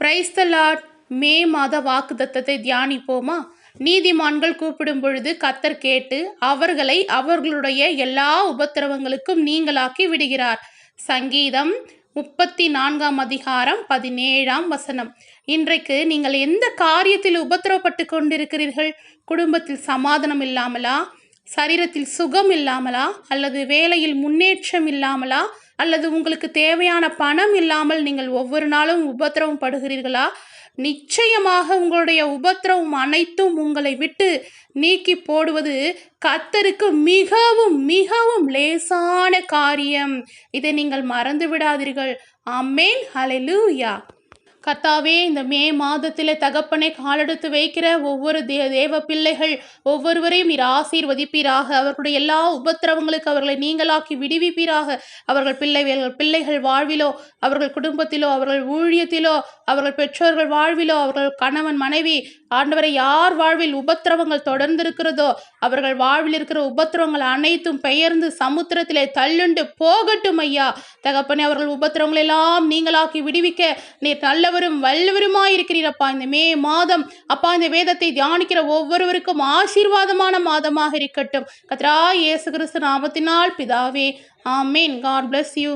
Price Lord மே மாத வாக்குத்தத்தத்தை தியானிப்போமா? நீதிமான்கள் கூப்பிடும் பொழுது கத்தர் கேட்டு அவர்களை அவர்களுடைய எல்லா உபத்திரவங்களுக்கும் நீங்களாக்கி விடுகிறார். சங்கீதம் முப்பத்தி நான்காம் அதிகாரம் பதினேழாம் வசனம். இன்றைக்கு நீங்கள் எந்த காரியத்தில் உபத்திரவப்பட்டு கொண்டிருக்கிறீர்கள்? குடும்பத்தில் சமாதானம் இல்லாமலா? சரீரத்தில் சுகம் இல்லாமலா? அல்லது வேலையில் முன்னேற்றம் இல்லாமலா? அல்லது உங்களுக்கு தேவையான பணம் இல்லாமல் நீங்கள் ஒவ்வொரு நாளும் உபத்திரவம் படுகிறீர்களா? நிச்சயமாக உங்களுடைய உபத்திரவம் அனைத்தும் உங்களை விட்டு நீக்கி போடுவது கத்தருக்கு மிகவும் மிகவும் லேசான காரியம். இதை நீங்கள் மறந்து விடாதீர்கள் அம்மேன் ஹலெலூயா கத்தாவே இந்த மே மாதத்தில் தகப்பனை காலெடுத்து வைக்கிற ஒவ்வொரு தே தேவ பிள்ளைகள் ஒவ்வொருவரையும் நீர் ஆசீர்வதிப்பீராக. அவர்களுடைய எல்லா உபத்திரவங்களுக்கு அவர்களை நீங்களாக்கி விடுவிப்பீராக. அவர்கள் பிள்ளைகள் பிள்ளைகள் வாழ்விலோ அவர்கள் குடும்பத்திலோ அவர்கள் ஊழியத்திலோ அவர்கள் பெற்றோர்கள் வாழ்விலோ அவர்கள் கணவன் மனைவி ஆண்டவரை யார் வாழ்வில் உபத்திரவங்கள் தொடர்ந்து இருக்கிறதோ அவர்கள் வாழ்வில் இருக்கிற உபத்திரவங்கள் அனைத்தும் பெயர்ந்து சமுத்திரத்திலே தள்ளுண்டு போகட்டும் ஐயா தகப்பனே அவர்கள் உபத்திரவங்கள் எல்லாம் நீங்களாக்கி விடுவிக்க நீர் வல்லவரும் வல்லவருமாயிருக்கிறீரப்பா இந்த மே மாதம் அப்பா இந்த வேதத்தை தியானிக்கிற ஒவ்வொருவருக்கும் ஆசீர்வாதமான மாதமாக இருக்கட்டும். கத்ரா இயேசு கிறிஸ்து நாமத்தினால் பிதாவே ஆமேன். God bless you